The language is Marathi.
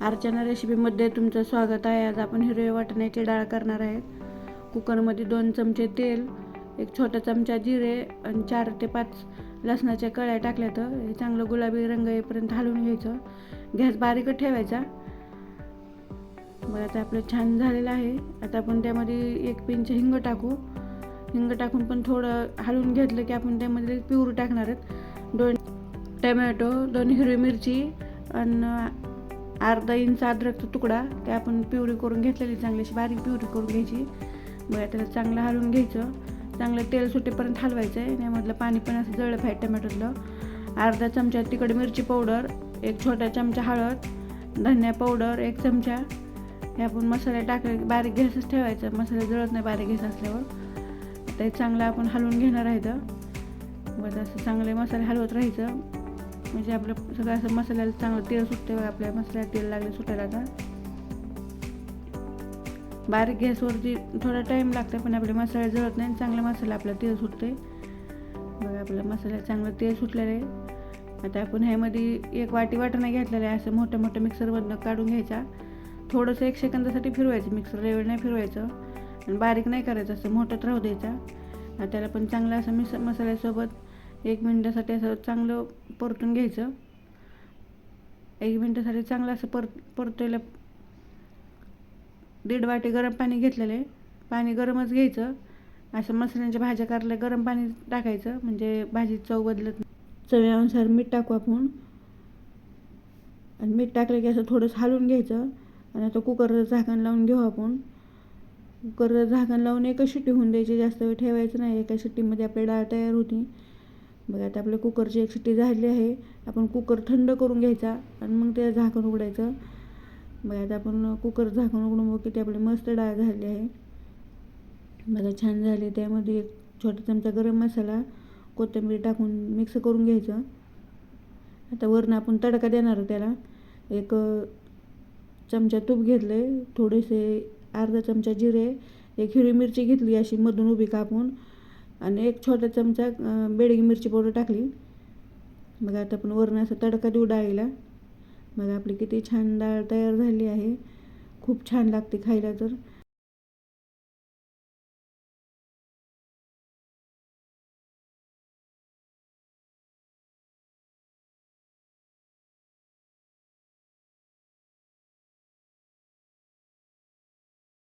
अर्चना रेसिपीमध्ये तुमचं स्वागत आहे. आज आपण हिरवे वाटण्याची डाळ करणार आहेत. कुकरमध्ये दोन चमचे तेल एक छोटा चमचा जिरे आणि चार ते पाच लसणाच्या कळ्या टाकल्या तर हे चांगलं गुलाबी रंग येईपर्यंत हलवून घ्यायचं. गॅस बारीक ठेवायचा. बरं आता आपलं छान झालेलं आहे. आता आपण त्यामध्ये एक पिंच हिंग टाकू. हिंग टाकून पण थोडं हलवून घेतलं की आपण त्यामध्ये पिवरू टाकणार आहेत. दोन टमॅटो दोन हिरवी मिरची आणि अर्धा इंच अद्रकचा तुकडा ते आपण पिवळी करून घेतलेली चांगली अशी बारीक पिवरी करून घ्यायची. बघा त्याला चांगलं हलवून घ्यायचं. चांगलं तेल सुटेपर्यंत हलवायचं आहे त्यामधलं पाणी पण असं जळलं पाहिजे टमॅटोतलं. अर्धा चमचा तिकडे मिरची पावडर एक छोटा चमचा हळद धनिया पावडर एक चमचा. हे आपण मसाले टाकले बारीक गॅसच ठेवायचं. मसाले जळत नाही बारीक गॅस असल्यावर. ते चांगलं आपण हलवून घेणार आहे तर बस असं चांगले मसाले हलवत राहायचं. म्हणजे आपलं सगळं असं मसाल्याला चांगलं तेल सुटते बघा आपल्या मसाल्याला तेल लागले सुटायला आता. बारीक गॅसवरती थोडा टाईम लागतो पण आपले मसाले जळत नाही चांगला मसाला आपला तेल सुटते बघा आपल्या मसाल्याला चांगलं तेल सुटलेलं आहे. आता आपण ह्यामध्ये एक वाटी वाटणं घेतलेलं आहे असं मोठ्या मोठ्या मिक्सरमधनं काढून घ्यायचा. थोडंसं एक सेकंदासाठी फिरवायचं मिक्सर एवढं नाही फिरवायचं. आणि बारीक नाही करायचं असं मोठंच राहू द्यायचा. त्याला पण चांगलं असं मिस मसाल्यासोबत एक मिनटासाठी असं चांगलं परतून घ्यायचं. एक मिनटासाठी चांगलं असं पर परतोयला दीड वाटी गरम पाणी घेतलेलं आहे. पाणी गरमच घ्यायचं. असं मसाल्यांच्या भाज्या करायला गरम पाणी टाकायचं. म्हणजे भाजी चव बदलत नाही. चवीनुसार मीठ टाकू आपण. आणि मीठ टाकलं की असं थोडंसं हलवून घ्यायचं. आणि आता कुकरचं झाकण लावून घेऊ आपण. कुकरचं झाकण लावून एका शिट्टी होऊन द्यायची. जास्त वेळ ठेवायचं नाही. एका शिट्टीमध्ये आपली डाळ तयार होती. बघा आता आपल्या कुकरची एक शिट्टी झाली आहे. आपण कुकर थंड करून घ्यायचा आणि मग ते झाकण उघडायचं. बघा आता आपण कुकर झाकण उघडून बघ किती आपली मस्त डाळ झाली आहे. बघा छान झाली. त्यामध्ये एक छोटा चमचा गरम मसाला कोथिंबीर टाकून मिक्स करून घ्यायचं. आता वरनं आपण तडका देणार त्याला. एक चमचा तूप घेतले थोडेसे अर्धा चमचा जिरे एक हिरवी मिरची घेतली अशी मधून उभी कापून. आणि एक छोटा चमचा बेडगी मिरची पावडर टाकली. मग आता आपण वरण असं तडका देऊ डाळीला. मग आपली किती छान डाळ तयार झाली आहे. खूप छान लागते खायला तर.